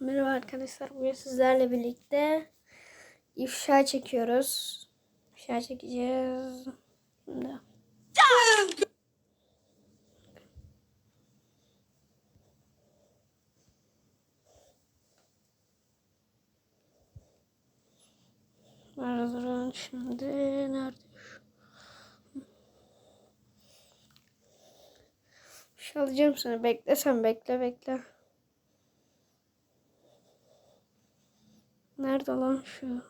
Merhaba arkadaşlar. Bugün sizlerle birlikte ifşa çekiyoruz. İfşa çekeceğiz. Şimdi. Nerede şimdi? Nerede? Şu alacağım sana. Bekle sen bekle bekle. Nerede lan şu?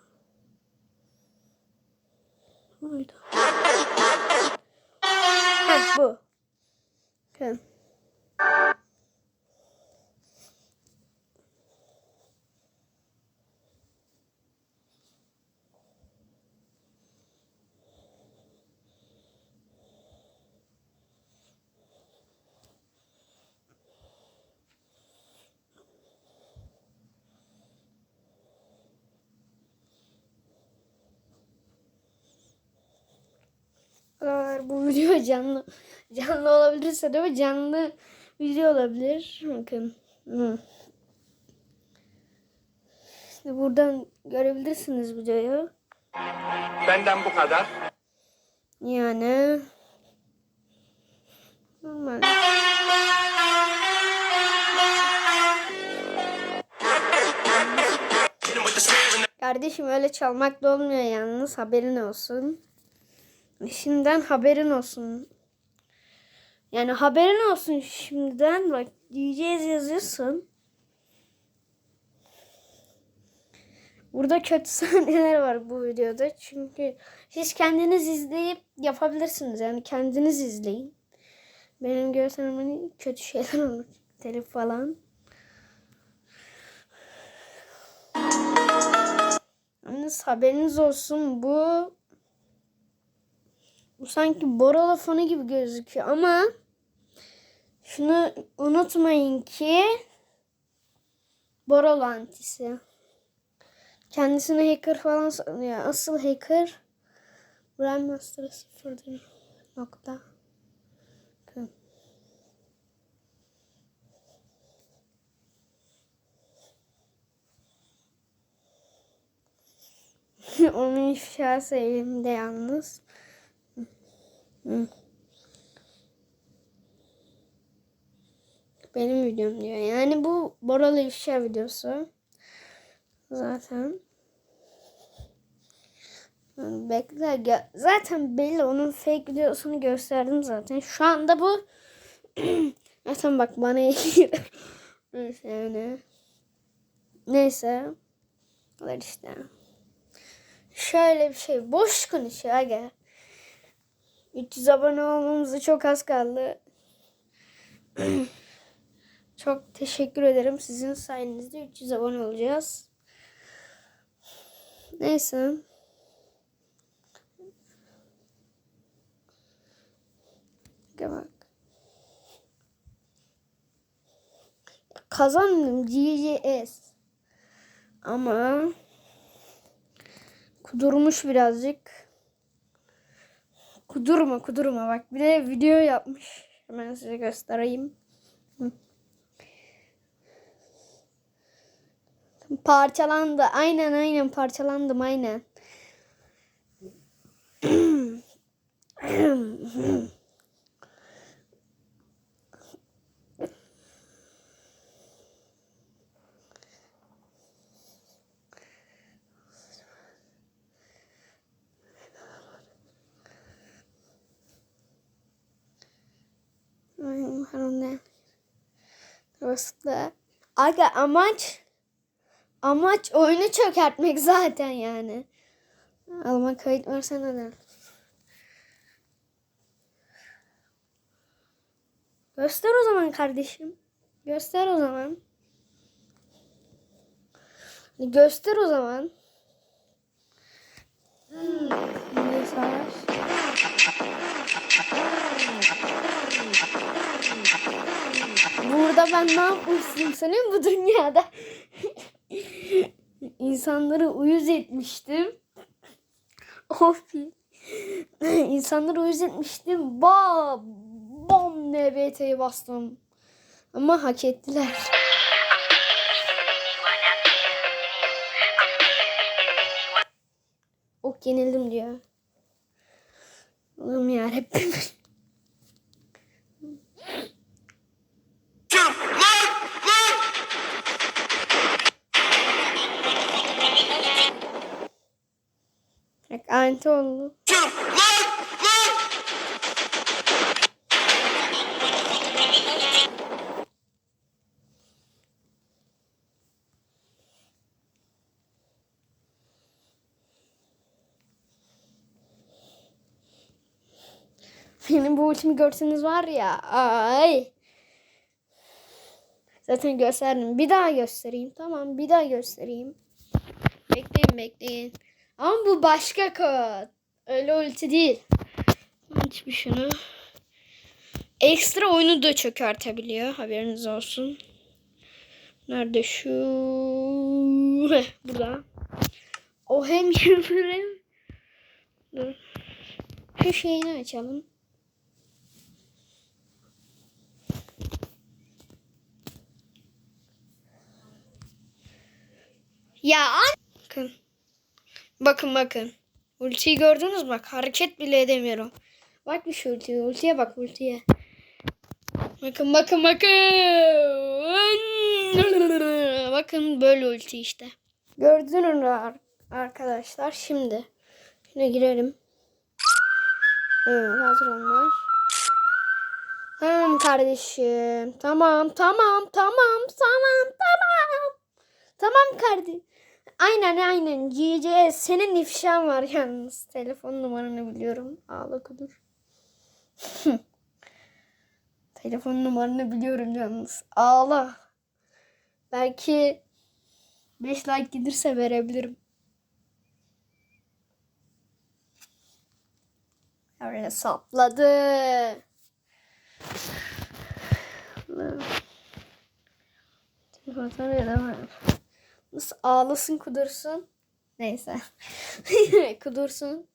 Buydu. Heh, bu. Bakın. Eğer bu video canlı canlı olabilirse de bu canlı video olabilir. Bakın. Hı. İşte buradan görebilirsiniz videoyu. Benden bu kadar. Yani normal. Kardeşim öyle çalmak da olmuyor yalnız haberin olsun. Şimdiden haberin olsun. Yani haberin olsun şimdiden bak diyeceğiz yazıyorsun. Burada kötü sahneler var bu videoda. Çünkü siz kendiniz izleyip yapabilirsiniz. Yani kendiniz izleyin. Benim görsem hani kötü şeyler olur. Telif falan. Yalnız haberiniz olsun bu bu sanki Borala fonu gibi gözüküyor ama şunu unutmayın ki Borala antisi. Kendisini hacker falan sanıyor. Asıl hacker Grandmaster sıfırdır nokta. Bakın. Onun ifşası elimde yalnız. Benim videom diyor. Yani bu Boralı ifşa videosu. Zaten. Bekle. Zaten belli onun fake videosunu gösterdim zaten. Şu anda bu zaten bak bana. Neyse yani. Neyse. Var işte. Şöyle bir şey. Boş konuşuyor aga. 300 abone olmamıza çok az kaldı. çok teşekkür ederim. Sizin sayenizde 300 abone olacağız. Neyse. Bak. Kazandım GGS. Ama kudurmuş birazcık. Kudurma kudurma bak bir de video yapmış. Hemen size göstereyim. Parçalandı. Aynen aynen parçalandım. Aynen. Burası da. Aga amaç amaç oyunu çökertmek zaten yani. Alma kayıt versene de. Göster o zaman kardeşim. Göster o zaman. Göster o zaman. Neyse. Burada ben ne yapmıştım senin bu dünyada? İnsanları uyuz etmiştim. Of. İnsanları uyuz etmiştim. Ba bom NBT'yi bastım. Ama hak ettiler. Ok yenildim diyor. Allah'ım yarabbim. Anti. Benim bu ultimi görseniz var ya. Ay. Zaten gösterdim. Bir daha göstereyim. Tamam bir daha göstereyim. Bekleyin bekleyin. Ama bu başka kod. Öyle ulti değil. Aç bir şunu. Ekstra oyunu da çökertebiliyor. Haberiniz olsun. Nerede şu? Heh, burada. O hem hem... Dur. Şu şeyini açalım. Ya an- bakın. Bakın bakın. Ultiyi gördünüz mü? Bak hareket bile edemiyorum. Bak bir şu ultiye. Ultiye bak ultiye. Bakın bakın bakın. Bakın böyle ulti işte. Gördünüz mü ar- arkadaşlar? Şimdi. Şuna girelim. Evet, hazır onlar. Tamam kardeşim. Tamam tamam tamam tamam tamam. Tamam kardeşim. Aynen aynen. GC senin ifşan var yalnız. Telefon numaranı biliyorum. Ağla kudur. Telefon numaranı biliyorum yalnız. Ağla. Belki 5 like gelirse verebilirim. Öyle sapladı. Telefon ya Nasıl ağlasın kudursun. Neyse. kudursun.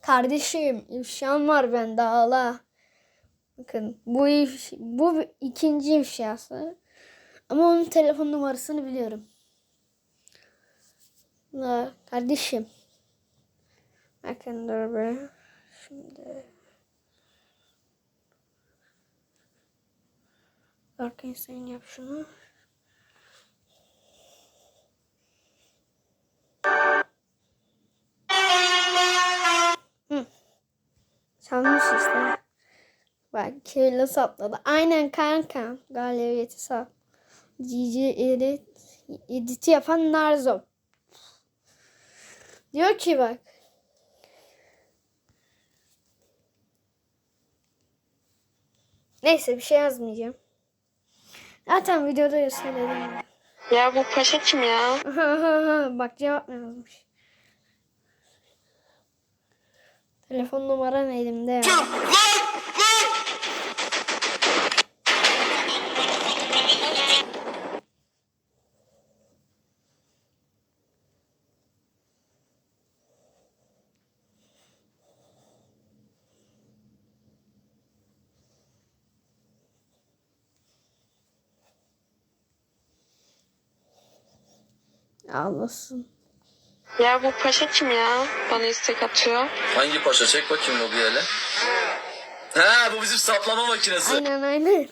Kardeşim ifşam var bende ağla. Bakın bu if, bu ikinci ifşası. Ama onun telefon numarasını biliyorum. La, kardeşim. Bakın dur be. Şimdi. Arkaya sen yap şunu. Çalmış işte. Bak kirli sapladı. Aynen kanka. Galibiyeti sap. Cici edit, editi yapan Narzo. Diyor ki bak. Neyse bir şey yazmayacağım. Zaten videoda söyledim. Ya bu paşa kim ya? Bak cevap yazmış. Telefon numaran elimde ya. Ağlasın. Ya bu paşa kim ya? Bana istek atıyor. Hangi paşa? Çek bakayım o bir hele. Ha bu bizim saplama makinesi. Aynen aynen.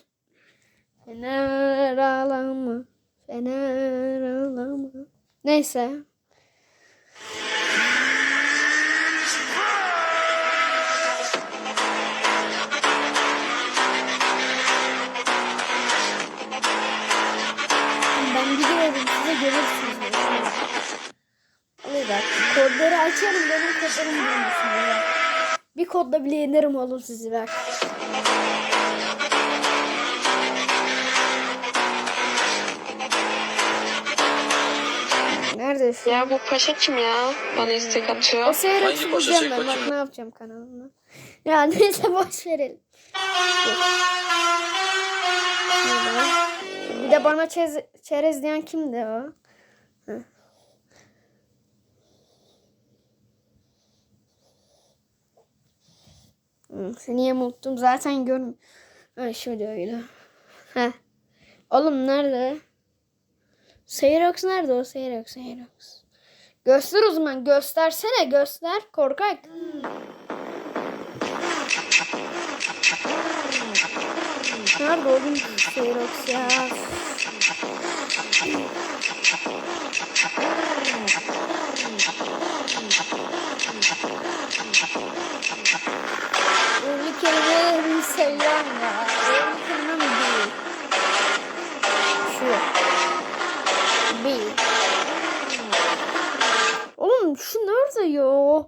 Fener ağlama. Fener ağlama. Neyse. Ben gidiyorum size görürsünüz. Hadi bak kodları açarım benim kodlarım bulmuşsunuz bak. Bir kodla bile yenerim oğlum sizi bak. Nerede şu? Ya bu paşa kim ya? Bana istek O atıyor. seyretsin Hangi paşa? Çek ben. Bak ne yapacağım kanalımda. Ya neyse boş verelim. Bir de bana çez, çerez diyen kimdi o? Hı. Seni yamulttum zaten görm. Ha şöyle öyle. Heh. Oğlum nerede? Seyrox nerede o Seyrox Seyrox? Göster o zaman göstersene göster korkak. Nerede oğlum Xerox ya? Ünlü kelimeleri seviyorum ya. Ünlü kelime mi değil? Şu. Bir. Oğlum şu nerede ya?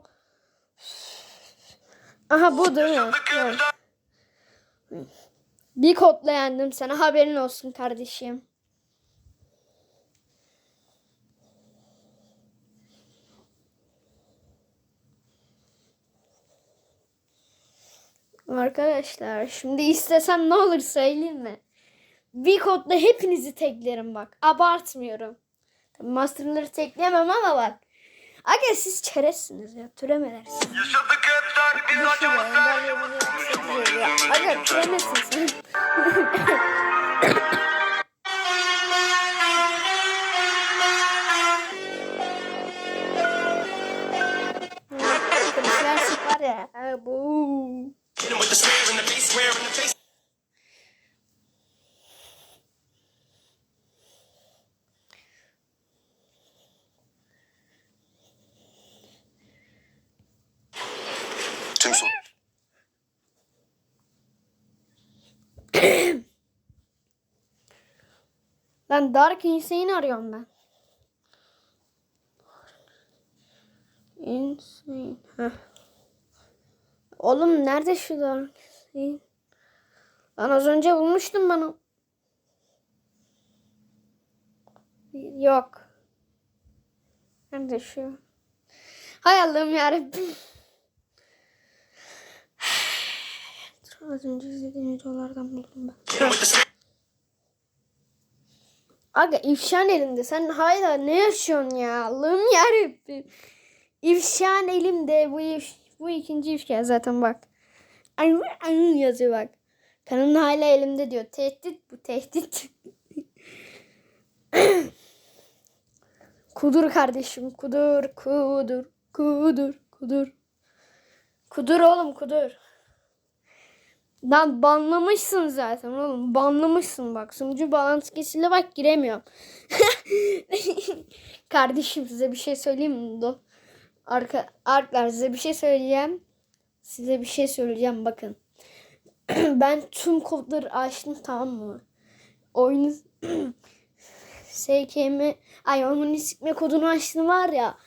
Aha bu değil mi? Evet. Bir kodla yendim sana haberin olsun kardeşim. Arkadaşlar şimdi istesem ne olur söyleyeyim mi? Bir kodla hepinizi teklerim bak. Abartmıyorum. Tabii masterları tekleyemem ama bak. Aga siz çerezsiniz ya. Türemelersiniz. Yaşadık hep biz Aga türemesin sen. Lan Dark Insane arıyorum ben. Insane. Heh. Oğlum nerede şu Dark Insane? Lan az önce bulmuştum ben. Yok. Nerede şu? Hay Allah'ım yarabbim. Az önce izlediğim videolardan buldum ben. Aga ifşan elinde. Sen hala ne yaşıyorsun ya? Allah'ım yarabbim. İfşan elimde. Bu if, bu ikinci ifşa zaten bak. Ay, ay yazıyor bak. Kanın hala elimde diyor. Tehdit bu tehdit. kudur kardeşim kudur kudur kudur kudur. Kudur oğlum kudur. Lan banlamışsın zaten oğlum. Banlamışsın bak. Sunucu bağlantı kesildi bak giremiyorum. Kardeşim size bir şey söyleyeyim mi? Arka, arklar size bir şey söyleyeceğim. Size bir şey söyleyeceğim bakın. ben tüm kodları açtım tamam mı? Oyunu SKM ay onun sikme kodunu açtım var ya.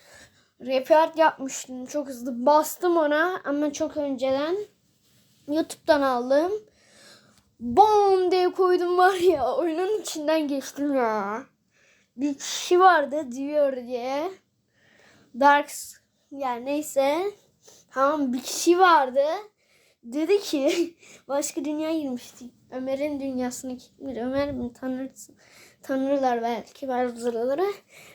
Report yapmıştım çok hızlı. Bastım ona ama çok önceden. YouTube'dan aldım. Bom diye koydum var ya oyunun içinden geçtim ya. Bir kişi vardı diyor diye. Darks yani neyse. Tamam bir kişi vardı. Dedi ki başka dünya girmiştik. Ömer'in dünyasına gitmiş. Ömer mi tanırsın? Tanırlar belki bazıları.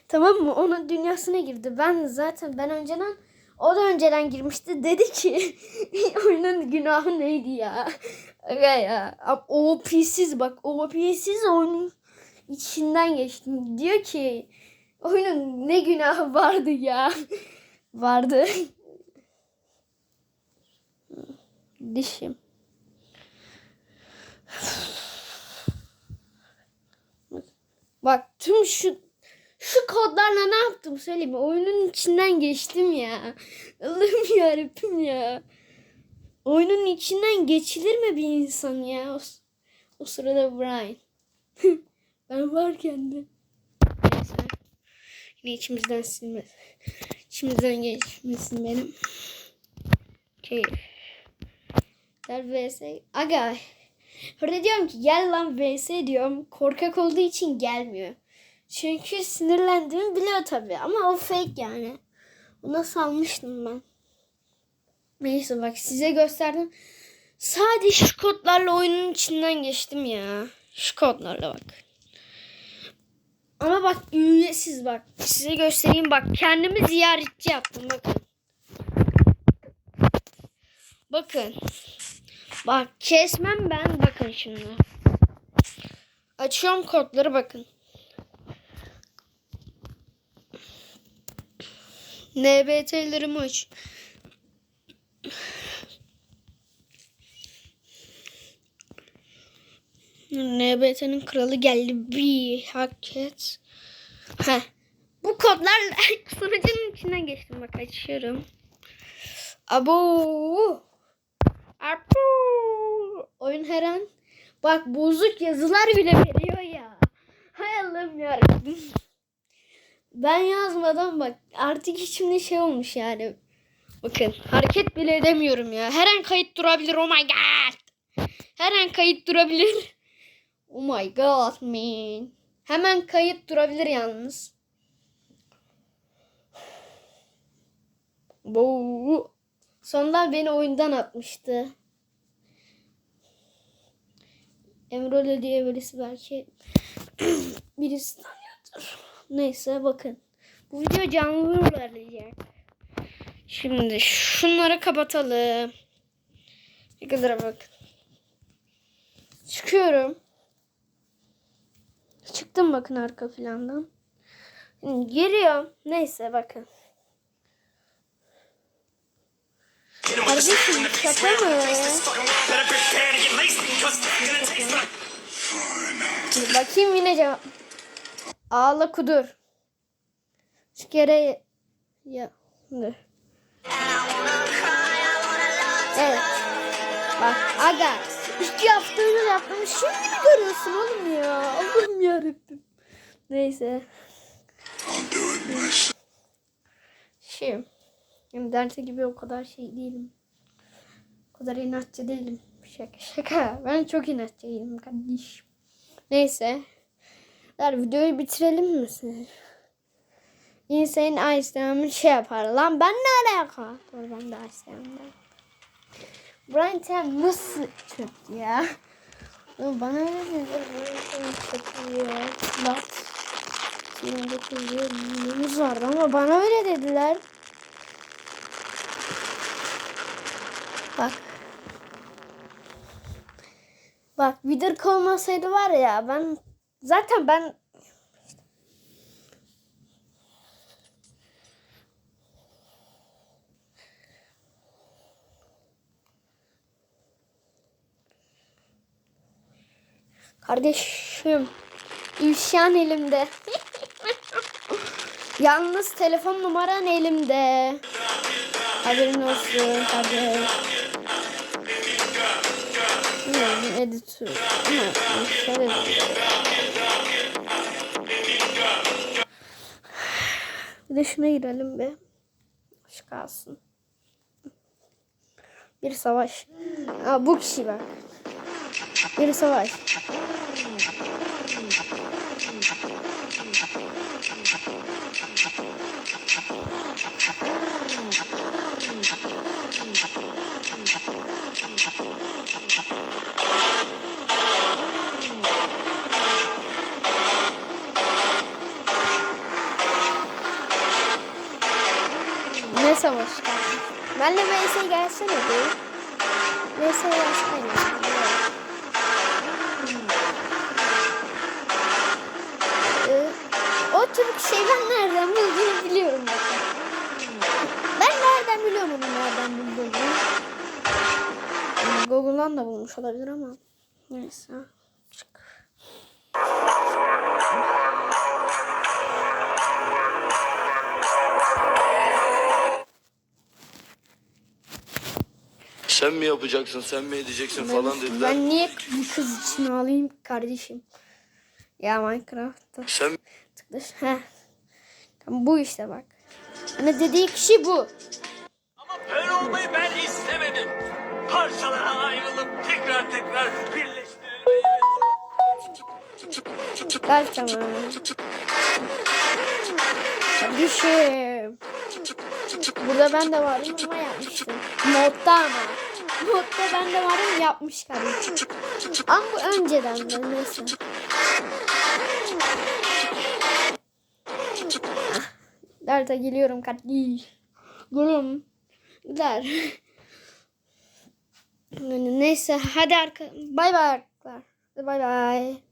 Tamam mı? Onun dünyasına girdi. Ben zaten ben önceden o da önceden girmişti. Dedi ki oyunun günahı neydi ya? Aga ya. OP'siz bak. OP'siz oyunun içinden geçtim. Diyor ki oyunun ne günahı vardı ya? vardı. Dişim. Bak tüm şu şu kodlarla ne yaptım söyleyeyim? Oyunun içinden geçtim ya. Allah'ım yarabbim ya. Oyunun içinden geçilir mi bir insan ya? O, o sırada Brian. ben varken de. Neyse. Yine içimizden silmez. İçimizden geçmesin benim. Keyif. Gel vs. Aga. Burada diyorum ki gel lan vs diyorum. Korkak olduğu için gelmiyor. Çünkü sinirlendiğimi biliyor tabii. Ama o fake yani. Ona salmıştım ben. Neyse bak size gösterdim. Sadece şu kodlarla oyunun içinden geçtim ya. Şu kodlarla bak. Ama bak üyesiz bak. Size göstereyim bak. Kendimi ziyaretçi yaptım bakın. Bakın. Bak kesmem ben bakın şimdi. Açıyorum kodları bakın. NBT'lerim uç. NBT'nin kralı geldi. Bir hareket. Heh. Bu kodlarla sunucunun içinden geçtim. Bak açıyorum. Abo. Apo. Oyun her an. Bak bozuk yazılar bile veriyor ya. Hay Allah'ım yarabbim. Ben yazmadan bak artık içimde şey olmuş yani. Bakın hareket bile edemiyorum ya. Her an kayıt durabilir. Oh my god. Her an kayıt durabilir. Oh my god man. Hemen kayıt durabilir yalnız. Bu sondan beni oyundan atmıştı. Emrole diye birisi belki birisi tanıyordur. Neyse bakın. Bu video canlı ilerleyecek. Şimdi şunları kapatalım. Ne kadar bakın. Çıkıyorum. Çıktım bakın arka plandan. Giriyorum. Neyse bakın. Kardeşim şaka mı? Bakayım yine cevap. Ağla kudur. Üç kere ya. Evet. Bak aga. İki haftadır yaptım. Şimdi mi görüyorsun oğlum ya? Allah'ım yarabbim. Neyse. Şey. Yani derse gibi o kadar şey değilim. O kadar inatçı değilim. Şaka şaka. Ben çok inatçıyım kardeşim. Neyse. Der videoyu bitirelim mi? siz? Insane Ice'den şey yapar. Lan ben ne alaka? Dur ben de Ice'den. Brian sen nasıl çöktü ya? Bana öyle dedi. Brian çöktü ya. Bak. 29 yılımız vardı ama bana öyle dediler. Bak. Bak Wither olmasaydı var ya ben zaten ben Kardeşim İlşan elimde. Yalnız telefon numaran elimde. Haberin olsun. Bilmiyorum editör. Ama şöyle Bir de şuna girelim be. Hoş kalsın. Bir savaş. Aa, bu kişi bak. Bir savaş. Ne savaş? Benle VS gelsene bir. VS gelsene. Ee, o tür şey ben nereden bulduğunu biliyorum. Ben nereden biliyorum onu nereden bulduğunu. Google'dan da bulmuş olabilir ama. Neyse. Sen mi yapacaksın, sen mi edeceksin falan dediler. Ben niye bu kız için alayım kardeşim? Ya Minecraft'ta Sen tıklaş. Heh. Tamam bu işte bak. Hani dediği kişi bu. Ama böyle olmayı ben istemedim. Parçalara ayrılıp tekrar tekrar birleştirilmeyi Ver tamam. Kardeşim. Burada ben de varım ama yapmıştım. Modda ama. Modda ben de varım yapmış kardeşim. Ama bu önceden de neyse. Derse geliyorum kardeş. Gülüm. Gider. Neyse hadi arka. Bay bay. Bay bay.